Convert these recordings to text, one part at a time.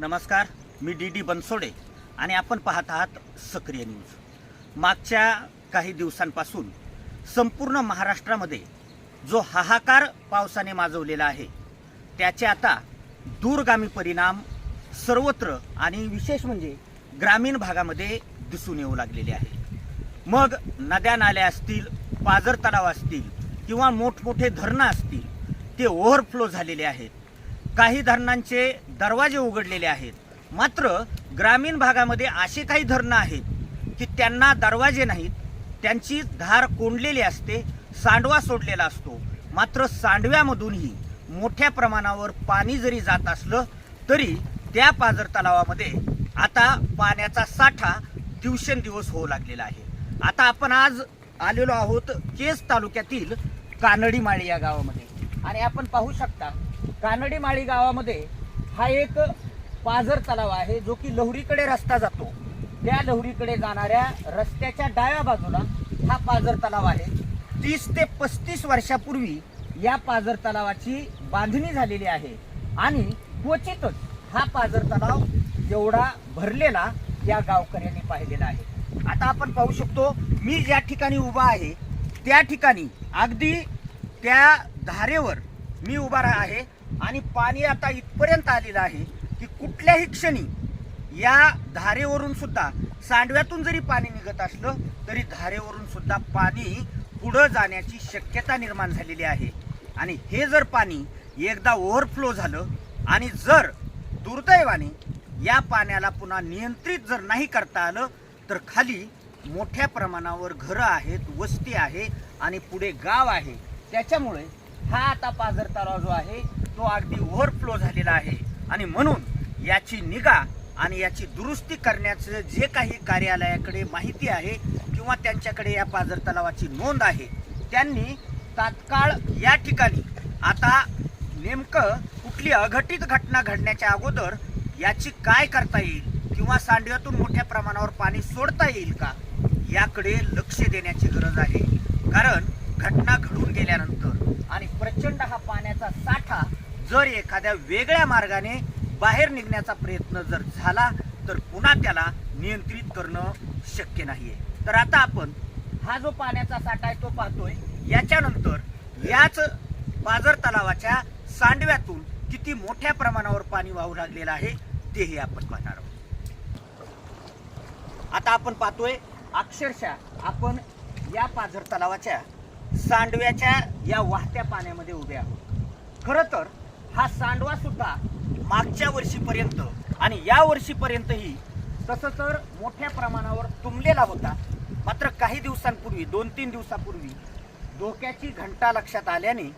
नमस्कार मी D D Bansode आणि आपण पाहत आहात सक्रिय न्यूज. मागच्या काही दिवसांपासून संपूर्ण महाराष्ट्रामध्ये जो हाहाकार पावसाने माजवलेला आहे त्याचे आता दूरगामी परिणाम सर्वत्र आणि विशेष म्हणजे ग्रामीण भागामध्ये दिसून येऊ लागलेले आहे. मग नद्या नाल्या असतील पाझर तलाव असतील किंवा मोठमोठे धरणं असतील ते ओव्हरफ्लो झालेले आहेत. काही धरणांचे दरवाजे उघडलेले आहेत. मात्र ग्रामीण भागामध्ये असे काही धरणं आहेत की त्यांना दरवाजे नाहीत त्यांची धार कोंडलेली असते सांडवा सोडलेला असतो. मात्र सांडव्यामधूनही मोठ्या प्रमाणावर पाणी जरी जात असलं तरी त्या पाझर तलावामध्ये आता पाण्याचा साठा दिवसेंदिवस होऊ लागलेला आहे. आता आपण आज आलेलो आहोत केस तालुक्यातील कानडी माळी या गावामध्ये. आणि आपण पाहू शकता कानडी माळी गावामध्ये हा एक पाझर तलाव आहे जो की लहरीकडे रस्ता जातो. त्या लहरीकडे जाणाऱ्या रस्त्याच्या डाव्या बाजूला हा पाझर तलाव आहे. तीस ते पस्तीस वर्षापूर्वी या पाझर तलावाची बांधणी झालेली आहे. आणि क्वचितच हा पाझर तलाव एवढा भरलेला या गावकऱ्यांनी पाहिलेला आहे. आता आपण पाहू शकतो मी ज्या ठिकाणी उभा आहे त्या ठिकाणी अगदी त्या धारेवर मी उभा रा- आहे आणि पाणी आता इथपर्यंत आलेलं आहे की कुठल्याही क्षणी या धारेवरून सुद्धा सांडव्यातून जरी पाणी निघत असलं तरी धारेवरून सुद्धा पाणी पुढं जाण्याची शक्यता निर्माण झालेली आहे. आणि हे जर पाणी एकदा ओव्हरफ्लो झालं आणि जर दुर्दैवाने या पाण्याला पुन्हा नियंत्रित जर नाही करता आलं तर खाली मोठ्या प्रमाणावर घरं आहेत वस्ती आहे आणि पुढे गाव आहे. त्याच्यामुळे हा आता पाझर तलाव जो आहे तो अगदी ओव्हरफ्लो झालेला आहे. आणि म्हणून याची निगा आणि याची दुरुस्ती करण्याचं जे काही कार्यालयाकडे माहिती आहे किंवा त्यांच्याकडे या पाझर तलावाची नोंद आहे त्यांनी तात्काळ या ठिकाणी आता नेमकं कुठली अघटित घटना घडण्याच्या अगोदर याची काय करता येईल किंवा सांडव्यातून मोठ्या प्रमाणावर पाणी सोडता येईल का याकडे लक्ष देण्याची गरज आहे. कारण घटना घडून गेल्यानंतर आणि प्रचंड हा पाण्याचा साठा जर एखाद्या वेगळ्या मार्गाने बाहेर निघण्याचा प्रयत्न जर झाला तर पुन्हा त्याला नियंत्रित करणं शक्य नाहीये. तर आता आपण हा जो पाण्याचा साठा आहे तो पाहतोय. याच्यानंतर याच पाझर तलावाच्या सांडव्यातून किती मोठ्या प्रमाणावर पाणी वाहू लागलेलं आहे तेही आपण पाहणार आहोत. आता आपण पाहतोय अक्षरशः आपण या पाझर तलावाच्या सांडव्याच्या या वाहत्या पाण्यामध्ये उभे आहोत. खरं तर हा सांडवा सुद्धा मागच्या वर्षीपर्यंत आणि या वर्षीपर्यंतही तसं तर मोठ्या प्रमाणावर तुंबलेला होता. मात्र काही दिवसांपूर्वी दोन तीन दिवसापूर्वी धोक्याची घंटा लक्षात आल्याने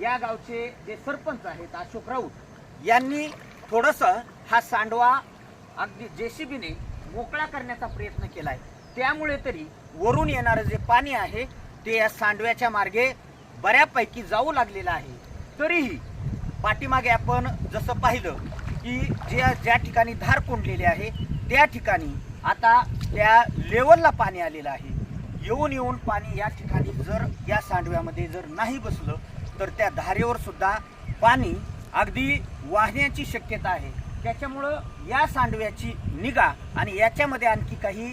या गावचे जे सरपंच आहेत अशोक राऊत यांनी थोडंसं हा सांडवा अगदी जेसीबीने मोकळा करण्याचा प्रयत्न केला आहे त्यामुळे तरी वरून येणारं जे पाणी आहे ते या सांडव्याच्या मार्गे बऱ्यापैकी जाऊ लागलेलं आहे. तरीही पाठीमागे आपण जसं पाहिलं की जे ज्या ठिकाणी धार कोंडलेली आहे त्या ठिकाणी आता त्या लेवलला पाणी आलेलं आहे. येऊन येऊन पाणी या ठिकाणी जर या सांडव्यामध्ये जर नाही बसलं तर त्या धारेवर सुद्धा पाणी अगदी वाहण्याची शक्यता आहे. त्याच्यामुळं या सांडव्याची निगा आणि याच्यामध्ये आणखी काही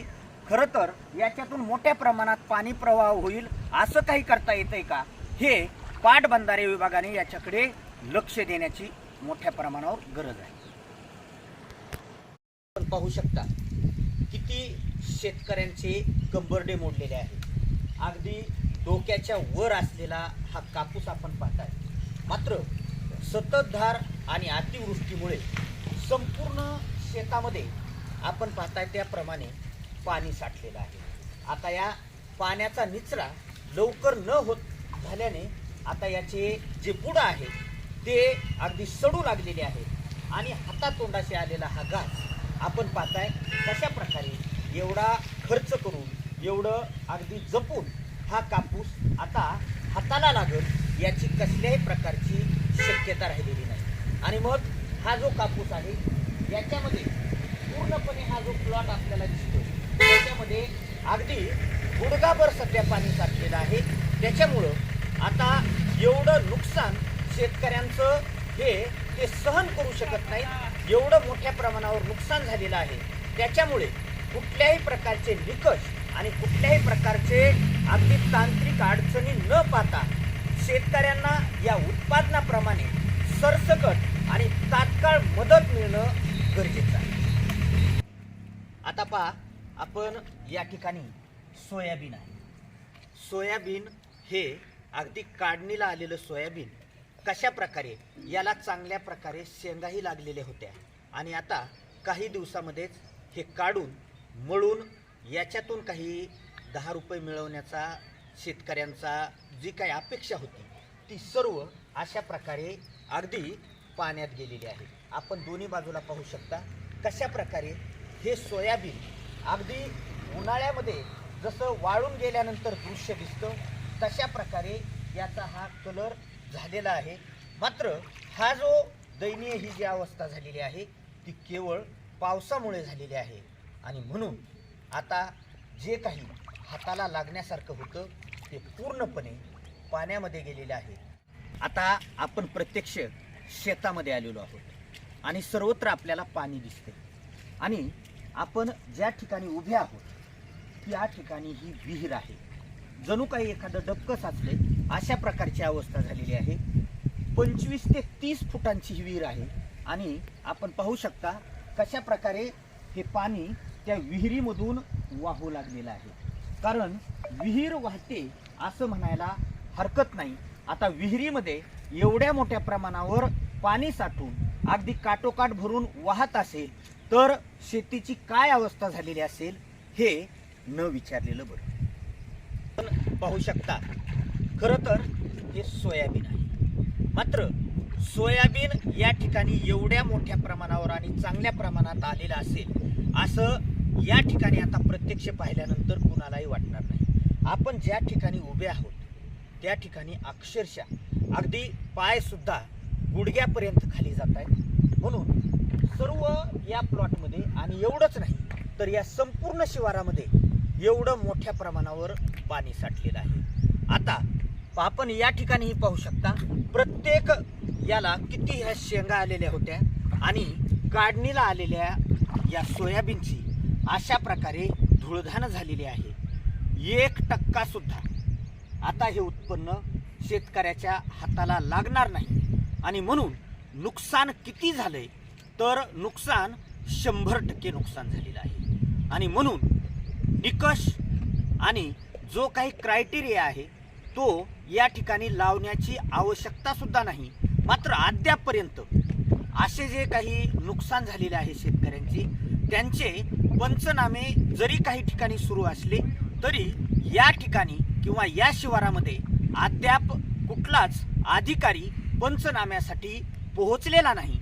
खरं तर याच्यातून मोठ्या प्रमाणात पाणी प्रवाह होईल असं काही करता येतंय का? हे पाटबंधारे विभागाने याच्याकडे लक्ष देण्याची मोठ्या प्रमाणावर गरज आहे. आपण पाहू शकता किती शेतकऱ्यांचे कंबरडे मोडलेले आहेत. अगदी डोक्याच्या वर असलेला हा कापूस आपण पाहताय. मात्र सततधार आणि अतिवृष्टीमुळे संपूर्ण शेतामध्ये आपण पाहताय त्याप्रमाणे पाणी साठलेलं आहे. आता या पाण्याचा निचरा लवकर न होत झाल्याने आता याचे जे बुड आहेत ते अगदी सडू लागलेले आहेत. आणि हातातोंडाशी आलेला हा घास आपण पाहताय कशा प्रकारे एवढा खर्च करून एवढं अगदी जपून हा कापूस आता हाताला लागल याची कसल्याही प्रकारची शक्यता राहिलेली नाही. आणि मग हा जो कापूस आहे याच्यामध्ये पूर्णपणे हा जो प्लॉट आपल्याला दिसतो त्याच्यामध्ये अगदी गुडगाभर सध्या पाणी साठलेलं आहे. त्याच्यामुळं आता एवढं नुकसान शेतकऱ्यांचं हे ते सहन करू शकत नाहीत. एवढं मोठ्या प्रमाणावर नुकसान झालेलं आहे. त्याच्यामुळे कुठल्याही प्रकारचे निकष आणि कुठल्याही प्रकारचे अगदी तांत्रिक अडचणी न पाहता शेतकऱ्यांना या उत्पादनाप्रमाणे सरसकट आणि तात्काळ मदत मिळणं गरजेचं आहे. आता पहा आपण या ठिकाणी सोयाबीन आहे. सोयाबीन हे अगदी काढणीला आलेलं सोयाबीन कशा प्रकारे याला चांगल्या प्रकारे शेंगाही लागलेल्या होत्या. आणि आता काही दिवसामध्येच हे काढून मळून याच्यातून काही दहा रुपये मिळवण्याचा शेतकऱ्यांचा जी काही अपेक्षा होती ती सर्व अशा प्रकारे अगदी पाण्यात गेलेली आहे. आपण दोन्ही बाजूला पाहू शकता कशा प्रकारे हे सोयाबीन अगदी उन्हाळ्यामध्ये जसं वाळून गेल्यानंतर दृश्य दिसतं तशा प्रकारे याचा हा कलर झालेला आहे. मात्र हा जो दयनीय ही जी अवस्था झालेली आहे ती केवळ पावसामुळे झालेली आहे. आणि म्हणून आता जे काही हाताला लागण्यासारखं होतं ते पूर्णपणे पाण्यामध्ये गेलेलं आहे. आता आपण प्रत्यक्ष शेतामध्ये आलेलो आहोत आणि सर्वत्र आपल्याला पाणी दिसते आणि आपण ज्या ठिकाणी उभे आहोत त्या ठिकाणी ही विहीर आहे. जणू काही एखादं डबकं साचले अशा प्रकारची अवस्था झालेली आहे. पंचवीस ते तीस फुटांची ही विहीर आहे. आणि आपण पाहू शकता कशा प्रकारे हे पाणी त्या विहिरीमधून वाहू लागलेलं आहे. कारण विहीर वाहते असं म्हणायला हरकत नाही. आता विहिरीमध्ये एवढ्या मोठ्या प्रमाणावर पाणी साठून अगदी काटोकाट भरून वाहत असेल तर शेतीची काय अवस्था झालेली असेल हे न विचारलेलं बरं. पाहू शकता खरं तर हे सोयाबीन आहे. मात्र सोयाबीन या ठिकाणी एवढ्या मोठ्या प्रमाणावर आणि चांगल्या प्रमाणात आलेलं असेल असं या ठिकाणी आता प्रत्यक्ष पाहिल्यानंतर कुणालाही वाटणार नाही. आपण ज्या ठिकाणी उभे आहोत त्या ठिकाणी अक्षरशः अगदी पायसुद्धा गुडघ्यापर्यंत खाली जात आहेत. म्हणून सर्व या प्लॉटमध्ये आणि एवढंच नाही तर या संपूर्ण शिवारामध्ये एवढं मोठ्या प्रमाणावर पाणी साठलेलं आहे. आता आपण या ठिकाणीही पाहू शकता प्रत्येक याला किती ह्या शेंगा आलेल्या होत्या आणि काढणीला आलेल्या या सोयाबीनची अशा प्रकारे धुळधान झालेली आहे. एक टक्का सुद्धा आता हे उत्पन्न शेतकऱ्याच्या हाताला लागणार नाही. आणि म्हणून नुकसान किती झालंय तर नुकसान शंभर टक्के नुकसान झालेलं आहे. आणि म्हणून निकष आणि जो काही क्रायटेरिया आहे तो या ठिकाणी लावण्याची आवश्यकता सुद्धा नाही. मात्र अद्यापपर्यंत असे जे काही नुकसान झालेले आहे शेतकऱ्यांची त्यांचे पंचनामे जरी काही ठिकाणी सुरू असले तरी या ठिकाणी किंवा या शिवारामध्ये अद्याप कुठलाच अधिकारी पंचनाम्यासाठी पोहोचलेला नाही.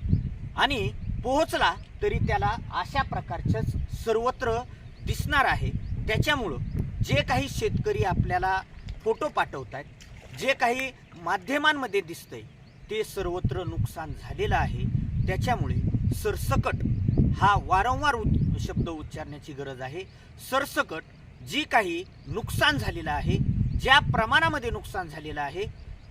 आणि पोहोचला तरी त्याला अशा प्रकारचंच सर्वत्र दिसणार आहे. त्याच्यामुळं जे काही शेतकरी आपल्याला फोटो पाठवत आहेत जे काही माध्यमांमध्ये दिसतंय ते सर्वत्र नुकसान झालेलं आहे. त्याच्यामुळे सरसकट हा वारंवार शब्द उच्चारण्याची गरज आहे. सरसकट जी काही नुकसान झालेलं आहे ज्या प्रमाणामध्ये नुकसान झालेलं आहे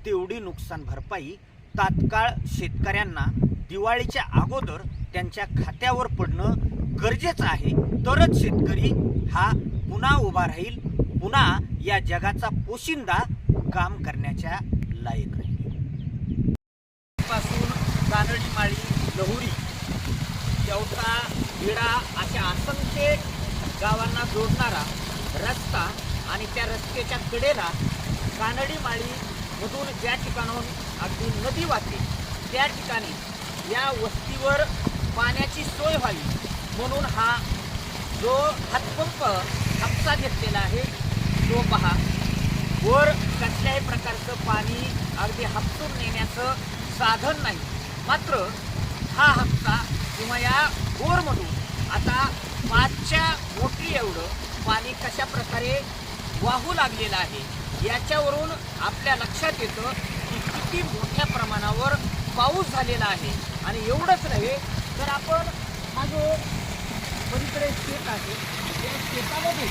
तेवढी नुकसान भरपाई तात्काळ शेतकऱ्यांना दिवाळीच्या अगोदर त्यांच्या खात्यावर पडणं गरजेचं आहे. तरच शेतकरी हा पुन्हा उभा राहील पुन्हा या जगाचा पोशिंदा काम करण्याच्या लायक राहील पासून कानडी माळी लहुरी देवता विडा अशा असंख्य गावांना जोडणारा रस्ता आणि त्या रस्त्याच्या कडेला कानडी माळी मधून ज्या ठिकाणाहून अगदी नदी वाहते त्या ठिकाणी या वस्तीवर पाण्याची सोय व्हावी म्हणून हा जो हातपंप हापसा घेतलेला आहे तो पहा. वर कसल्याही प्रकारचं पाणी अगदी हापसून नेण्याचं साधन नाही. मात्र हा हप्ता किंवा या बोरमधून आता पाचच्या मोठी एवढं पाणी कशा प्रकारे वाहू लागलेलं आहे याच्यावरून आपल्या लक्षात येतं की किती मोठ्या प्रमाणावर पाऊस झालेला आहे. आणि एवढंच नव्हे तर आपण हा जो पलीकडे शेत आहे त्या शेतामध्ये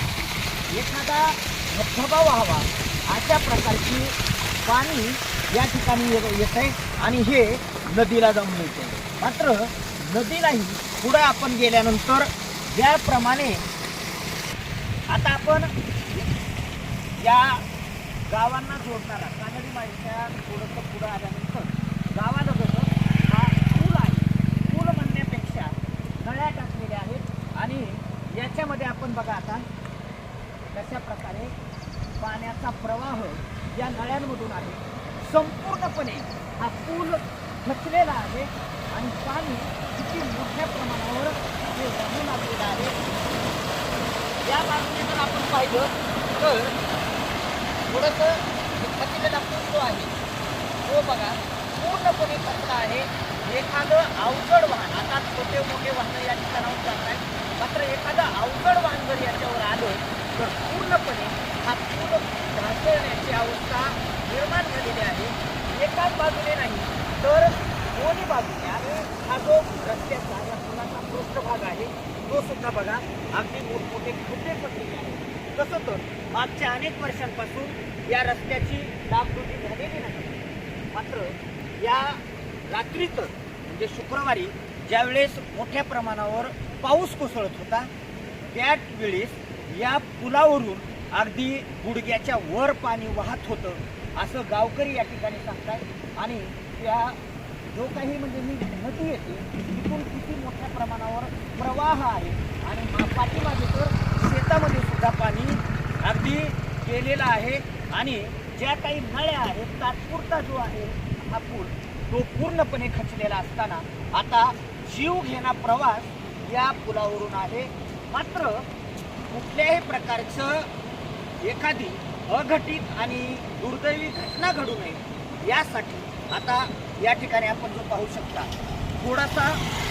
एखादा धबधबा व्हावा अशा प्रकारची पाणी या ठिकाणी येत आहे आणि हे नदीला जाऊन मिळते मात्र नदीलाही पुढं आपण गेल्यानंतर ज्याप्रमाणे आता आपण या गावांना जोडणारा कानडी माळीच्या थोडंसं पुढं आल्यानंतर गावाला हा पूल आहे पूल म्हणण्यापेक्षा नळ्या टाकलेल्या आहेत आणि याच्यामध्ये आपण बघा आता कशा प्रकारे पाण्याचा प्रवाह या नळ्यांमधून आहे. संपूर्णपणे हा पूल खचलेला आहे आणि पाणी किती मोठ्या प्रमाणावर हे जमून लागलेलं आहे. या बाजूने जर आपण पाहिलं तर थोडंसं खचलेला पूल जो आहे तो बघा पूर्णपणे खचला आहे. एखादं अवजड वाहन आता छोटे मोठे वाहनं या ठिकाणाहून जात आहेत. मात्र एखादं अवजड वाहन जर याच्यावर आलं तर पूर्णपणे हा ढासळण्याची अवस्था निर्माण झालेली आहे. एकाच बाजूने नाही तर दोन्ही बाजूने आणि हा जो रस्त्याचा या पुलाचा पृष्ठभाग आहे तो सुद्धा बघा अगदी मोठमोठे खड्डे पडलेले आहेत. तसं तर मागच्या अनेक वर्षांपासून या रस्त्याची डागडुजी झालेली नाही. मात्र या रात्रीत म्हणजे शुक्रवारी ज्यावेळेस मोठ्या प्रमाणावर पाऊस कोसळत होता त्याच वेळेस या पुलावरून अगदी गुडघ्याच्या वर पाणी वाहत होतं असं गावकरी या ठिकाणी सांगतात आणि त्या जो काही म्हणजे मी नदी येते तिथून किती मोठ्या प्रमाणावर प्रवाह आहे आणि पाठीमागे तर शेतामध्ये सुद्धा पाणी अगदी गेलेलं आहे. आणि ज्या काही नळ्या आहेत तात्पुरता जो आहे हा पूल तो पूर्णपणे खचलेला असताना आता जीव घेणा प्रवास या पुलावरून आहे. मात्र कुठल्याही प्रकारचं एखादी अघटित आणि दुर्दैवी घटना घडू नये. यासाठी आता या ठिकाणी आपण जो पाहू शकता थोडासा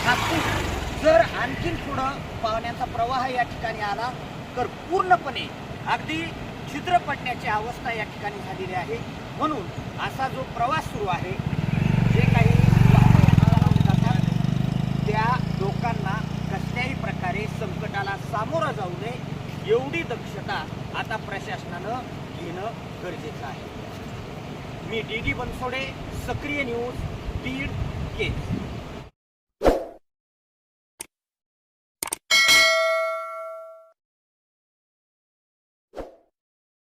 हापूस जर आणखीन पुढं पाहण्याचा प्रवाह या ठिकाणी आला तर पूर्णपणे अगदी छिद्र पडण्याची अवस्था या ठिकाणी झालेली आहे. म्हणून असा जो प्रवास सुरू आहे जे काही वाहनं या ठिकाणाहून जातात त्या लोकांना कसल्याही प्रकारे संकटाला सामोरं जाऊ नये एवढी दक्षता आता प्रशासनानं घेणं गरजेचं आहे मी डी डी बनसोडे सक्रिय न्यूज बीड